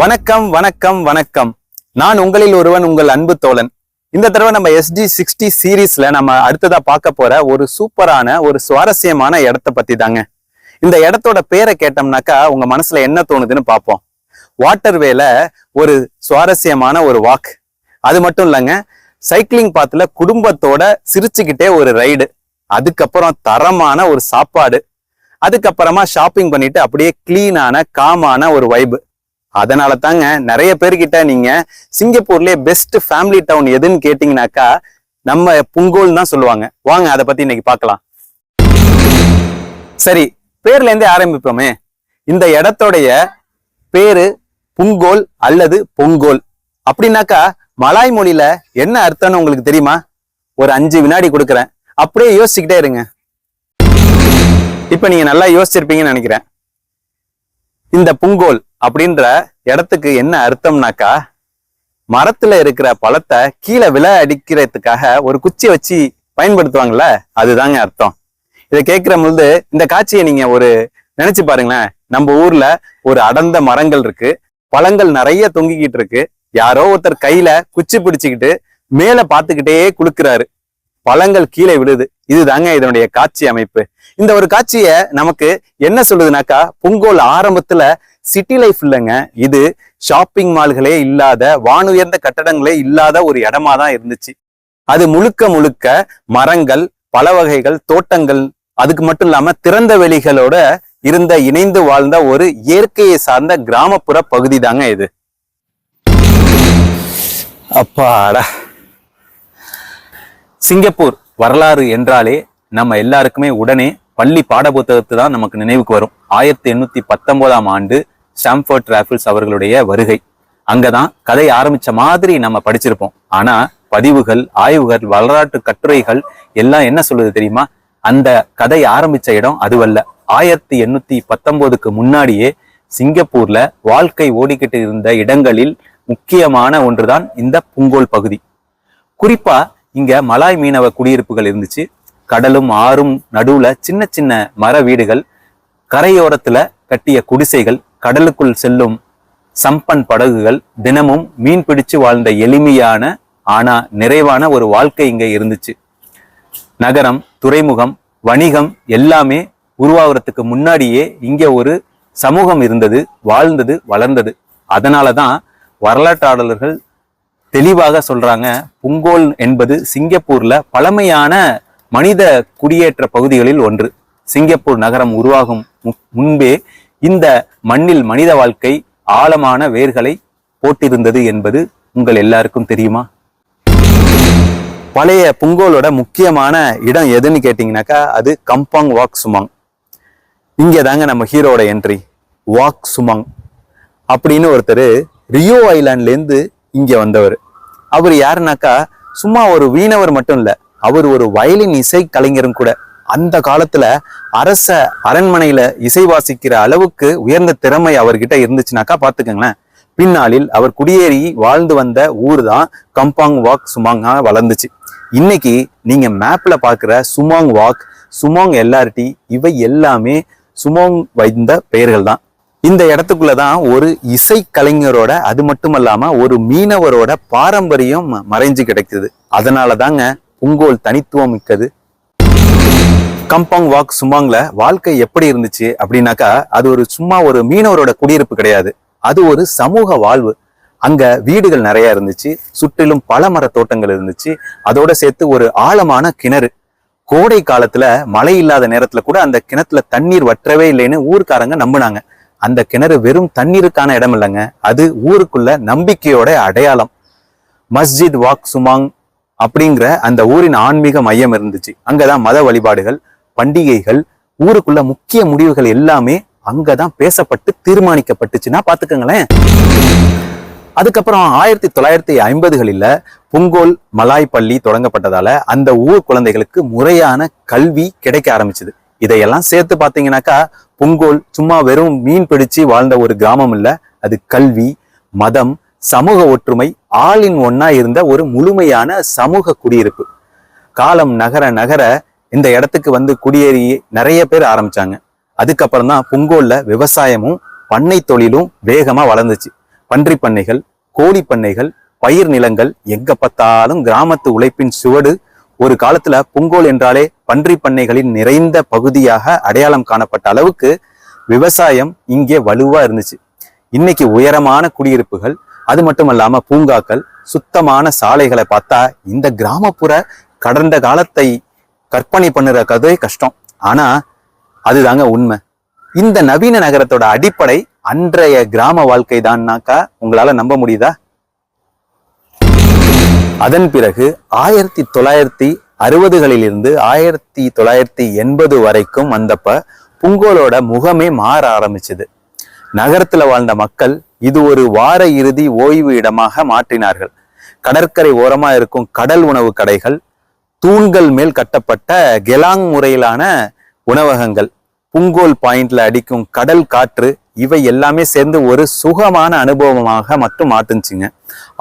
வணக்கம் வணக்கம் வணக்கம். நான் உங்களில் ஒருவன் உங்கள் அன்பு தோழன். இந்த தடவை நம்ம எஸ்டி சிக்ஸ்டி சீரீஸ்ல நம்ம அடுத்ததா பார்க்க போற ஒரு சூப்பரான ஒரு சுவாரஸ்யமான இடத்த பத்தி தாங்க. இந்த இடத்தோட பேரை கேட்டோம்னாக்கா உங்க மனசுல என்ன தோணுதுன்னு பார்ப்போம். வாட்டர்வேல ஒரு சுவாரஸ்யமான ஒரு வாக் அது மட்டும் இல்லைங்க சைக்கிளிங் பாத்துல குடும்பத்தோட சிரிச்சுக்கிட்டே ஒரு ரைடு அதுக்கப்புறம் தரமான ஒரு சாப்பாடு. அதுக்கப்புறமா ஷாப்பிங் பண்ணிட்டு அப்படியே கிளீனான காமான ஒரு வைபு அதனால தாங்க நிறைய பேர்கிட்ட நீங்க சிங்கப்பூர்லயே பெஸ்ட் ஃபேமிலி டவுன் எதுன்னு கேட்டீங்கன்னாக்கா நம்ம புங்கோல் தான் சொல்லுவாங்க. வாங்க அதை பத்தி இன்னைக்கு பார்க்கலாம். சரி பேர்ல இருந்தே ஆரம்பிப்போமே. இந்த இடத்தோடைய பேரு புங்கோல் அல்லது பொங்கோல். அப்படின்னாக்கா மலாய் மொழியில என்ன அர்த்தம்னு உங்களுக்கு தெரியுமா? ஒரு அஞ்சு வினாடி கொடுக்குறேன். அப்படியே யோசிச்சுக்கிட்டே இருங்க. இப்ப நீங்க நல்லா யோசிச்சிருப்பீங்கன்னு நினைக்கிறேன். இந்த புங்கோல் அப்படின்ற இடத்துக்கு என்ன அர்த்தம்னாக்கா மரத்துல இருக்கிற பழத்தை கீழே விழ அடிக்கிறதுக்காக ஒரு குச்சி வச்சு பயன்படுத்துவாங்கல்ல அதுதாங்க அர்த்தம். இதை கேட்கிற பொழுது இந்த காட்சியை நீங்க ஒரு நினைச்சு பாருங்களேன். நம்ம ஊர்ல ஒரு அடர்ந்த மரங்கள் இருக்கு. பழங்கள் நிறைய தொங்கிக்கிட்டு இருக்கு. யாரோ ஒருத்தர் கையில குச்சி பிடிச்சுக்கிட்டு மேல பாத்துக்கிட்டே குளுக்கிறாரு பழங்கள் கீழே விழுது. இதுதாங்க இதனுடைய காட்சி அமைப்பு. இந்த ஒரு காட்சிய நமக்கு என்ன சொல்லுதுனாக்கா புங்கோல் ஆரம்பத்துல சிட்டி லைஃப் இல்லைங்க. இது ஷாப்பிங் மால்களே இல்லாத வானுயர்ந்த கட்டடங்களே இல்லாத ஒரு இடமா தான் இருந்துச்சு. அது முழுக்க முழுக்க மரங்கள் பல வகைகள் தோட்டங்கள் அதுக்கு மட்டும் இல்லாம திறந்த வெளிகளோட இருந்த இணைந்து வாழ்ந்த ஒரு இயற்கையை சார்ந்த கிராமப்புற பகுதி தாங்க இது. அப்பாடா. சிங்கப்பூர் வரலாறு என்றாலே நம்ம எல்லாருக்குமே உடனே பள்ளி பாடப்புத்தகத்து தான் நமக்கு நினைவுக்கு வரும். ஆயிரத்தி எண்ணூத்தி பத்தொன்பதாம் ஆண்டு ஸ்டாம்ஃபோர்ட் ராஃபிள்ஸ் அவர்களுடைய வருகை. அங்கதான் கதை ஆரம்பிச்ச மாதிரி நம்ம படிச்சிருப்போம். ஆனா பதிவுகள் ஆய்வுகள் வரலாற்று கட்டுரைகள் எல்லாம் என்ன சொல்லுது தெரியுமா? அந்த கதை ஆரம்பிச்ச இடம் அதுவல்ல. ஆயிரத்தி எண்ணூத்தி பத்தொன்பதுக்கு முன்னாடியே சிங்கப்பூர்ல வாழ்க்கை ஓடிக்கிட்டு இருந்த இடங்களில் முக்கியமான ஒன்றுதான் இந்த புங்கோல் பகுதி. குறிப்பா இங்க மலாய் மீனவ குடியிருப்புகள் இருந்துச்சு. கடலும் ஆறும் நடுவுல சின்ன சின்ன மர வீடுகள் கரையோரத்துல கட்டிய குடிசைகள் கடலுக்குள் செல்லும் சம்பன் படகுகள் தினமும் மீன் பிடிச்சு வாழ்ந்த எளிமையான ஆனா நிறைவான ஒரு வாழ்க்கை இங்க இருந்துச்சு. நகரம் துறைமுகம் வணிகம் எல்லாமே உருவாகிறதுக்கு முன்னாடியே இங்க ஒரு சமூகம் இருந்தது வாழ்ந்தது வளர்ந்தது. அதனாலதான் வரலாற்றாளர்கள் தெளிவாக சொல்றாங்க புங்கோல் என்பது சிங்கப்பூர்ல பழமையான மனித குடியேற்ற பகுதிகளில் ஒன்று. சிங்கப்பூர் நகரம் உருவாகும் மு- முன்பே இந்த மண்ணில் மனித வாழ்க்கை ஆழமான வேர்களை போட்டிருந்தது என்பது உங்கள் எல்லாருக்கும் தெரியுமா? பழைய புங்கோலோட முக்கியமான இடம் எதுன்னு கேட்டிங்கனாக்கா அது கம்பாங் வாக் சுமாங். இங்கே தாங்க நம்ம ஹீரோட என்ட்ரி வாக் சுமாங். அப்படின்னு ஒருத்தர் ரியோ ஐலாண்ட்லேருந்து இங்கே வந்தவர். அவர் யாருனாக்கா சும்மா ஒரு வீணவர் மட்டும் இல்லை அவர் ஒரு வயலின் இசை கலைஞரும் கூட. அந்த காலத்துல அரச அரண்மனையில இசை வாசிக்கிற அளவுக்கு உயர்ந்த திறமை அவர்கிட்ட இருந்துச்சுனாக்கா பாத்துக்கோங்களேன். பின்னாளில் அவர் குடியேறி வாழ்ந்து வந்த ஊர் தான் கம்பாங் வாக் சுமாங்கா வளர்ந்துச்சு. இன்னைக்கு நீங்க மேப்ல பாக்குற சுமாங் வாக் சுமாங் எல்ஆர்டி இவை எல்லாமே சுமாங் வைந்த பெயர்கள் தான் இந்த இடத்துக்குள்ள தான் ஒரு இசை கலைஞரோட அது மட்டுமல்லாம ஒரு மீனவரோட பாரம்பரியம் ம- மறைஞ்சு கிடைக்குது. அதனால தாங்க புங்கோல் தனித்துவம் மிக்கது. கம்பாங் வாக் சுமாங்ல வாழ்க்கை எப்படி இருந்துச்சு அப்படின்னாக்கா அது ஒரு சும்மா ஒரு மீனவரோட குடியிருப்பு கிடையாது. அது ஒரு சமூக வாழ்வு. அங்க வீடுகள் நிறைய இருந்துச்சு சுற்றிலும் பல மர தோட்டங்கள் இருந்துச்சு. அதோட சேர்த்து ஒரு ஆழமான கிணறு. கோடை காலத்துல மழை இல்லாத நேரத்துல கூட அந்த கிணத்துல தண்ணீர் வற்றவே இல்லைன்னு ஊருக்காரங்க நம்பினாங்க. அந்த கிணறு வெறும் தண்ணீருக்கான இடம் இல்லைங்க அது ஊருக்குள்ள நம்பிக்கையோட அடையாளம். மஸ்ஜித் வாக் சுமாங் அப்படிங்கிற அந்த ஊரின் ஆன்மீக மையம் இருந்துச்சு. அங்கதான் மத வழிபாடுகள் பண்டிகைகள் ஊருக்குள்ள முக்கிய முடிவுகள் எல்லாமே அங்கதான் பேசப்பட்டு தீர்மானிக்கப்பட்டுச்சுன்னா பாத்துக்கங்களேன் அதுக்கப்புறம் ஆயிரத்தி தொள்ளாயிரத்தி ஐம்பதுகளில் புங்கோல் மலாய் பள்ளி தொடங்கப்பட்டதால அந்த ஊர் குழந்தைகளுக்கு முறையான கல்வி கிடைக்க ஆரம்பிச்சது. இதையெல்லாம் சேர்த்து பார்த்தீங்கன்னாக்கா புங்கோல் சும்மா வெறும் மீன் பிடிச்சு வாழ்ந்த ஒரு கிராமம் இல்லை. அது கல்வி மதம் சமூக ஒற்றுமை ஆளின் ஒன்னா இருந்த ஒரு முழுமையான சமூக குடியிருப்பு. காலம் நகர நகர இந்த இடத்துக்கு வந்து குடியேறி நிறைய பேர் ஆரம்பிச்சாங்க. அதுக்கப்புறம் தான் புங்கோல்ல விவசாயமும் பண்ணை தொழிலும் வேகமா வளர்ந்துச்சு. பன்றி பண்ணைகள் கோழி பண்ணைகள் பயிர் நிலங்கள் எங்க பார்த்தாலும் கிராமத்து உழைப்பின் சுவடு. ஒரு காலத்துல புங்கோல் என்றாலே பன்றி பண்ணைகளின் நிறைந்த பகுதியாக அடையாளம் காணப்பட்ட அளவுக்கு விவசாயம் இங்கே வலுவா இருந்துச்சு. இன்னைக்கு உயரமான குடியிருப்புகள் அது மட்டும் இல்லாம பூங்காக்கள் சுத்தமான சாலைகளை பார்த்தா இந்த கிராமப்புற கடந்த காலத்தை கற்பனை பண்ணுற கதை கஷ்டம். ஆனா அதுதாங்க உண்மை. இந்த நவீன நகரத்தோட அடிப்படை அன்றைய கிராம வாழ்க்கை தான்னாக்கா உங்களால நம்ப முடியுதா? அதன் பிறகு ஆயிரத்தி தொள்ளாயிரத்தி அறுபதுகளில் இருந்து ஆயிரத்தி தொள்ளாயிரத்தி எண்பது வரைக்கும் வந்தப்ப புங்கோலோட முகமே மாற ஆரம்பிச்சது. நகரத்துல வாழ்ந்த மக்கள் இது ஒரு வார இறுதி ஓய்வு இடமாக மாற்றினார்கள். கடற்கரை ஓரமா இருக்கும் கடல் உணவு கடைகள் தூண்கள் மேல் கட்டப்பட்ட கெலாங் முறையிலான உணவகங்கள் புங்கோல் பாயிண்ட்ல அடிக்கும் கடல் காற்று இவை எல்லாமே சேர்ந்து ஒரு சுகமான அனுபவமாக மட்டும் மாட்டுச்சுங்க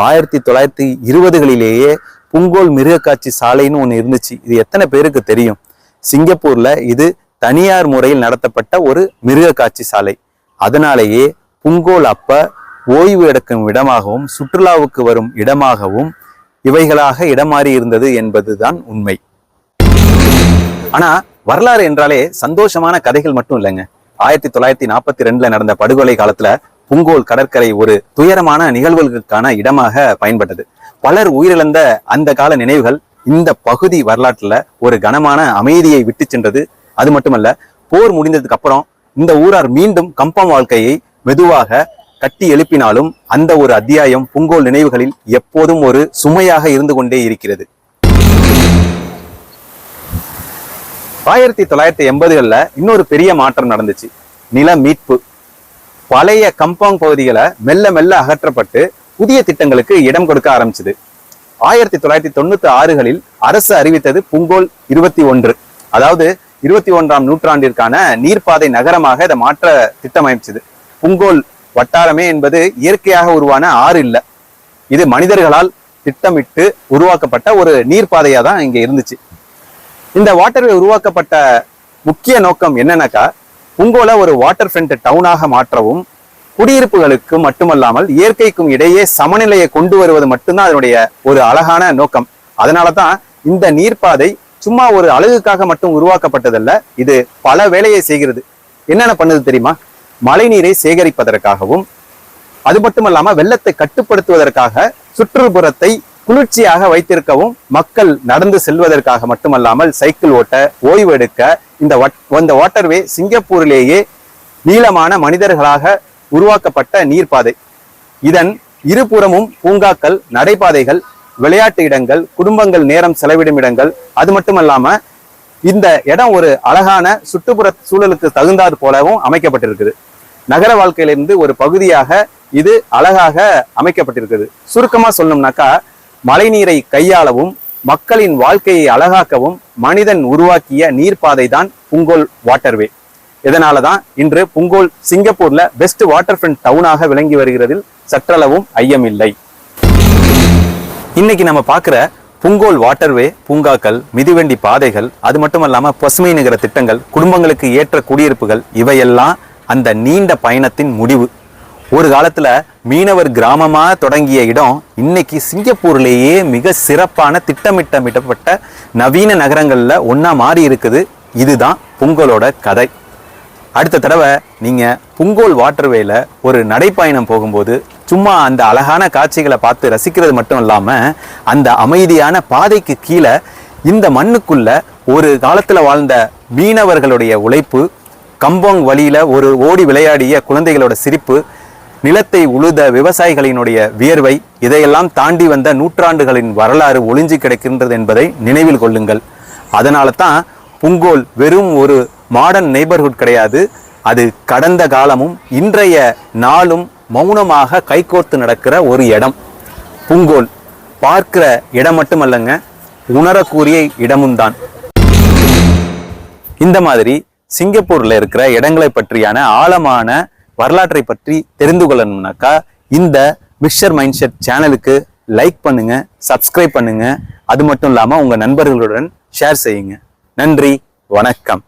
ஆயிரத்தி தொள்ளாயிரத்தி இருபதுகளிலேயே புங்கோல் மிருகக்காட்சி சாலைன்னு ஒன்று இருந்துச்சு. இது எத்தனை பேருக்கு தெரியும்? சிங்கப்பூர்ல இது தனியார் முறையில் நடத்தப்பட்ட ஒரு மிருகக்காட்சி சாலை. அதனாலேயே புங்கோல் அப்ப ஓய்வு எடுக்கும் இடமாகவும் சுற்றுலாவுக்கு வரும் இடமாகவும் இவைகளாக இடமாறி இருந்தது என்பதுதான் உண்மை. ஆனா வரலாறு என்றாலே சந்தோஷமான கதைகள் மட்டும் இல்லைங்க. ஆயிரத்தி தொள்ளாயிரத்தி நாற்பத்தி ரெண்டுல நடந்த படுகொலை காலத்துல புங்கோல் கடற்கரை ஒரு துயரமான நிகழ்வுகளுக்கான இடமாக பயன்பட்டது. பலர் உயிரிழந்த அந்த கால நினைவுகள் இந்த பகுதி வரலாற்றுல ஒரு கனமான அமைதியை விட்டு சென்றது. அது மட்டுமல்ல போர் முடிந்ததுக்கு அப்புறம் இந்த ஊரார் மீண்டும் கம்பம் வாழ்க்கையை மெதுவாக கட்டி எழுப்பினாலும் அந்த ஒரு அத்தியாயம் புங்கோல் நினைவுகளில் எப்போதும் ஒரு சுமையாக இருந்து கொண்டே இருக்கிறது. ஆயிரத்தி தொள்ளாயிரத்தி எண்பதுகளில் இன்னொரு பெரிய மாற்றம் நடந்துச்சு. நில மீட்பு. பழைய கம்பவுண்ட் பகுதிகளை மெல்ல மெல்ல அகற்றப்பட்டு புதிய திட்டங்களுக்கு இடம் கொடுக்க ஆரம்பிச்சது. ஆயிரத்தி தொள்ளாயிரத்தி தொண்ணூத்தி ஆறுகளில் அரசு அறிவித்தது புங்கோல் இருபத்தி ஒன்று. அதாவது இருபத்தி ஒன்றாம் நூற்றாண்டிற்கான நீர்ப்பாதை நகரமாக இதை மாற்ற திட்டமைச்சது. புங்கோல் வட்டாரமே என்பது இயற்கையாக உருவான ஆறு இல்ல. இது மனிதர்களால் திட்டமிட்டு உருவாக்கப்பட்ட ஒரு நீர்ப்பாதையா தான் இங்க இருந்துச்சு. இந்த வாட்டர்வே உருவாக்கப்பட்ட முக்கிய நோக்கம் என்னன்னாக்கா புங்கோல ஒரு வாட்டர் ஃப்ரண்ட் டவுனாக மாற்றவும் குடியிருப்புகளுக்கு மட்டுமல்லாமல் இயற்கைக்கும் இடையே சமநிலையை கொண்டு வருவது மட்டும்தான் அதனுடைய ஒரு அழகான நோக்கம். அதனால தான் இந்த நீர்ப்பாதை சும்மா ஒரு அழகுக்காக மட்டும் உருவாக்கப்பட்டதல்ல இது பல வேலையை செய்கிறது. என்னென்ன பண்ணுது தெரியுமா? மழைநீரை சேகரிப்பதற்காகவும் அது மட்டுமல்லாம வெள்ளத்தை கட்டுப்படுத்துவதற்காக சுற்றுப்புறத்தை குளிர்ச்சியாக வைத்திருக்கவும் மக்கள் நடந்து செல்வதற்காக மட்டுமல்லாமல் சைக்கிள் ஓட்ட ஓய்வு எடுக்க இந்த இந்த வாட்டர்வே சிங்கப்பூரிலேயே நீளமான மனிதர்களாக உருவாக்கப்பட்ட நீர்ப்பாதை. இதன் இருபுறமும் பூங்காக்கள் நடைபாதைகள் விளையாட்டு இடங்கள் குடும்பங்கள் நேரம் செலவிடும் இடங்கள் அது மட்டுமல்லாம இந்த இடம் ஒரு அழகான சுற்றுப்புற சூழலுக்கு தகுந்தாது போலவும் அமைக்கப்பட்டிருக்குது. நகர வாழ்க்கையிலிருந்து ஒரு பகுதியாக இது அழகாக அமைக்கப்பட்டிருக்குது சுருக்கமா சொல்லணும்னாக்கா மழைநீரை கையாளவும் மக்களின் வாழ்க்கையை அழகாக்கவும் மனிதன் உருவாக்கிய நீர்ப்பாதை தான் புங்கோல் வாட்டர்வே. இதனால தான் இன்று புங்கோல் சிங்கப்பூர்ல பெஸ்ட் வாட்டர் ஃப்ரண்ட் டவுனாக விளங்கி வருகிறதில் சற்றளவும் ஐயமில்லை. இன்னைக்கு நம்ம பார்க்குற புங்கோல் வாட்டர்வே பூங்காக்கள் மிதிவண்டி பாதைகள் அது மட்டும் இல்லாம பசுமை நகர திட்டங்கள் குடும்பங்களுக்கு ஏற்ற குடியிருப்புகள் இவையெல்லாம் அந்த நீண்ட பயணத்தின் முடிவு. ஒரு காலத்தில் மீனவர் கிராமமாக தொடங்கிய இடம் இன்னைக்கு சிங்கப்பூர்லேயே மிக சிறப்பான திட்டமிட்டமிட்டப்பட்ட நவீன நகரங்களில் ஒன்றா மாறி இருக்குது. இதுதான் பொங்கலோட கதை. அடுத்த தடவை நீங்கள் புங்கோல் வாட்டர்வேல ஒரு நடைப்பயணம் போகும்போது சும்மா அந்த அழகான காட்சிகளை பார்த்து ரசிக்கிறது மட்டும் இல்லாமல் அந்த அமைதியான பாதைக்கு கீழே இந்த மண்ணுக்குள்ள ஒரு காலத்தில் வாழ்ந்த மீனவர்களுடைய உழைப்பு கம்பங் வழியில் ஒரு ஓடி விளையாடிய குழந்தைகளோட சிரிப்பு நிலத்தை உழுத விவசாயிகளினுடைய வியர்வை இதையெல்லாம் தாண்டி வந்த நூற்றாண்டுகளின் வரலாறு ஒளிஞ்சு கிடக்கின்றது என்பதை நினைவில் கொள்ளுங்கள். அதனால தான் புங்கோல் வெறும் ஒரு மாடர்ன் நெய்பர்ஹுட் கிடையாது. அது கடந்த காலமும் இன்றைய நாளும் மௌனமாக கைகோர்த்து நடக்கிற ஒரு இடம். புங்கோல் பார்க்கிற இடம் மட்டுமல்லங்க உணரக்கூடிய இடமும் தான் இந்த மாதிரி சிங்கப்பூர்ல இருக்கிற இடங்களை பற்றியான ஆழமான வரலாற்றை பற்றி தெரிந்து கொள்ளணும்னாக்கா இந்த மிக்சர் மைண்ட் செட் சேனலுக்கு லைக் பண்ணுங்க சப்ஸ்கிரைப் பண்ணுங்க. அது மட்டும் இல்லாம உங்க நண்பர்களுடன் ஷேர் செய்யுங்க. நன்றி வணக்கம்.